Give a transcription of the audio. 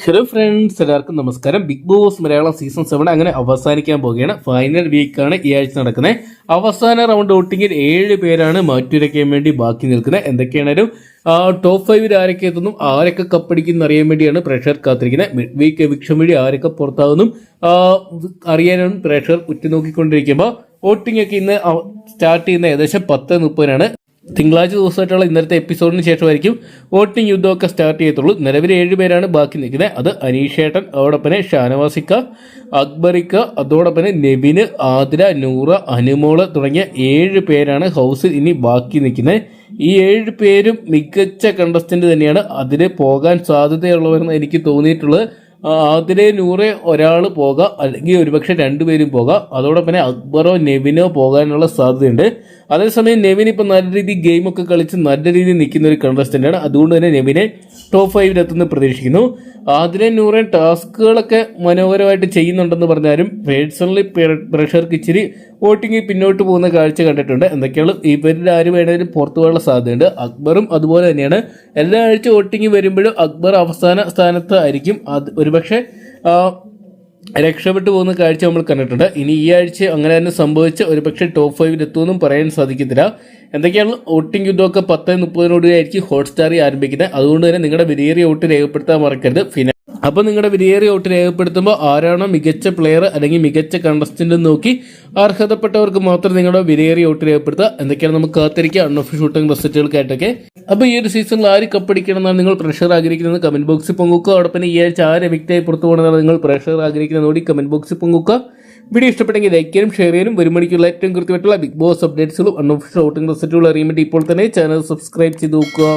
Hello friends എല്ലാവർക്കും നമസ്കാരം. Big Boss Malayalam season seven അങ്ങനെ അവസാനിക്കാൻ പോവുകയാണ്. ഫൈനൽ വീക്കാണ് ഈ ആഴ്ച നടക്കുന്നത് അവസാന റൗണ്ട് ഔട്ടിങ്ങിൽ ഏഴ് പേരാണ് മാറ്റുരയ്ക്കാൻ വേണ്ടി ബാക്കി നിൽക്കുന്നത് എന്തൊക്കെയാണേലും ടോപ്പ് ഫൈവിൽ ആരൊക്കെ എത്തുന്നു ആരൊക്കെ കപ്പടിക്കുന്ന അറിയാൻ വേണ്ടിയാണ് പ്രഷർ കാത്തിരിക്കുന്നത് മിഡ് വീക്ക് എവിക്ഷൻ വഴി ആരൊക്കെ പുറത്താകുന്നു അറിയാനാണ് പ്രഷർ ഉറ്റുനോക്കിക്കൊണ്ടിരിക്കുമ്പോൾ വോട്ടിംഗ് ഒക്കെ ഇന്ന് സ്റ്റാർട്ട് ചെയ്യുന്ന ഏകദേശം പത്ത് മുപ്പതിനാണ്. തിങ്കളാഴ്ച ദിവസമായിട്ടുള്ള ഇന്നലത്തെ എപ്പിസോഡിന് ശേഷമായിരിക്കും വോട്ടിംഗ് യുദ്ധമൊക്കെ സ്റ്റാർട്ട് ചെയ്യത്തുള്ളൂ. നിലവിൽ ഏഴുപേരാണ് ബാക്കി നിൽക്കുന്നത്. അത് അനീഷേട്ടൻ അതോടൊപ്പം ഷാനവാസിക്ക അക്ബറിക്ക അതോടൊപ്പം നെബിന് ആതിര നൂറ അനുമോൾ തുടങ്ങിയ ഏഴ് പേരാണ് ഹൗസിൽ ഇനി ബാക്കി നിൽക്കുന്നത്. ഈ ഏഴ് പേരും മികച്ച കണ്ടസ്റ്റന്റ് തന്നെയാണ്. അതിന് പോകാൻ സാധ്യതയുള്ളവരെന്ന് എനിക്ക് തോന്നിയിട്ടുള്ളത് അതിലെ നൂറെ ഒരാൾ പോകാം അല്ലെങ്കിൽ ഒരുപക്ഷെ രണ്ടുപേരും പോകാം. അതോടൊപ്പം അക്ബറോ നെവിനോ പോകാനുള്ള സാധ്യതയുണ്ട്. അതേസമയം നെവിൻ ഇപ്പം നല്ല രീതിയിൽ ഗെയിമൊക്കെ കളിച്ച് നല്ല രീതിയിൽ നിൽക്കുന്ന ഒരു കണ്ടസ്റ്റന്റാണ് അതുകൊണ്ട് തന്നെ നെവിനെ ടോപ്പ് ഫൈവിലെത്തുന്ന പ്രതീക്ഷിക്കുന്നു. അതിലെ നൂറെ ടാസ്കുകളൊക്കെ മനോഹരമായിട്ട് ചെയ്യുന്നുണ്ടെന്ന് പറഞ്ഞാലും പേഴ്സണലി പ്രഷർക്ക് ഇച്ചിരി വോട്ടിങ്ങിൽ പിന്നോട്ട് പോകുന്ന കാഴ്ച കണ്ടിട്ടുണ്ട്. എന്തൊക്കെയാണ് ഇവരിൽ ആര് വേണമെങ്കിലും പുറത്തു പോകാനുള്ള സാധ്യതയുണ്ട്. അക്ബറും അതുപോലെ തന്നെയാണ്. എല്ലാ ആഴ്ച വോട്ടിങ് വരുമ്പോഴും അക്ബർ അവസാന സ്ഥാനത്ത് ആയിരിക്കും. അത് ഒരുപക്ഷെ രക്ഷപ്പെട്ടു പോകുന്ന കാഴ്ച നമ്മൾ കണ്ടിട്ടുണ്ട്. ഇനി ഈ ആഴ്ച അങ്ങനെ തന്നെ സംഭവിച്ച് ഒരുപക്ഷെ ടോപ്പ് ഫൈവിൽ എത്തുമെന്നും പറയാൻ സാധിക്കത്തില്ല. എന്തൊക്കെയാണ് വോട്ടിംഗ് യുദ്ധമൊക്കെ പത്ത് ഹോട്ട് ഹോട്ട്സ്റ്റാറിൽ ആരംഭിക്കുന്നത്. അതുകൊണ്ട് തന്നെ നിങ്ങളുടെ വിലയേറിയ വോട്ട് രേഖപ്പെടുത്താൻ മറക്കരുത്. ഫിനാ അപ്പോൾ നിങ്ങളുടെ വിലയേറിയ വോട്ട് രേഖപ്പെടുത്തുമ്പോൾ ആരാണോ മികച്ച പ്ലെയർ അല്ലെങ്കിൽ മികച്ച കണ്ടസ്റ്റന്റ് നോക്കി അർഹതപ്പെട്ടവർക്ക് മാത്രം നിങ്ങളുടെ വിലയേറിയ വോട്ട് രേഖപ്പെടുത്തുക. എന്തൊക്കെയാണ് നമുക്ക് കാത്തിരിക്കുക? അൺഓഫ് ഷൂട്ടിംഗ് റിസൾട്ടുകൾക്കായിട്ടൊക്കെ അപ്പോൾ ഈ ഒരു സീസണിൽ ആര് കപ്പടിക്കണം എന്നാണ് നിങ്ങൾ പ്രഷർ ആഗ്രഹിക്കുന്നത്? കമന്റ് ബോക്സിൽ പങ്കുവെക്കുക. അതോടൊപ്പം ഈ ആഴ്ച ആര് വ്യക്തിയായി പുറത്തു പോകണമെന്നാണ് നിങ്ങൾ പ്രഷർ ആഗ്രഹിക്കുന്നത്. കൂടി കമന്റ് ബോക്സിൽ പൊങ്ങുക്കുക വീഡിയോ ഇഷ്ടപ്പെട്ടെങ്കിൽ ലൈക്ക് ചെയ്യാനും ഷെയർ ചെയ്യാനും ഒരു മണിക്കുള്ള ഏറ്റവും കൃത്യമായിട്ടുള്ള ബിഗ് ബോസ് അപ്ഡേറ്റ്സുകളും അൺഓഫീഷ്യൽ വോട്ടിംഗ് റിസൾട്ടുകളും അറിയാൻ വേണ്ടി ഇപ്പോൾ തന്നെ ചാനൽ സബ്സ്ക്രൈബ് ചെയ്ത് നോക്കുക.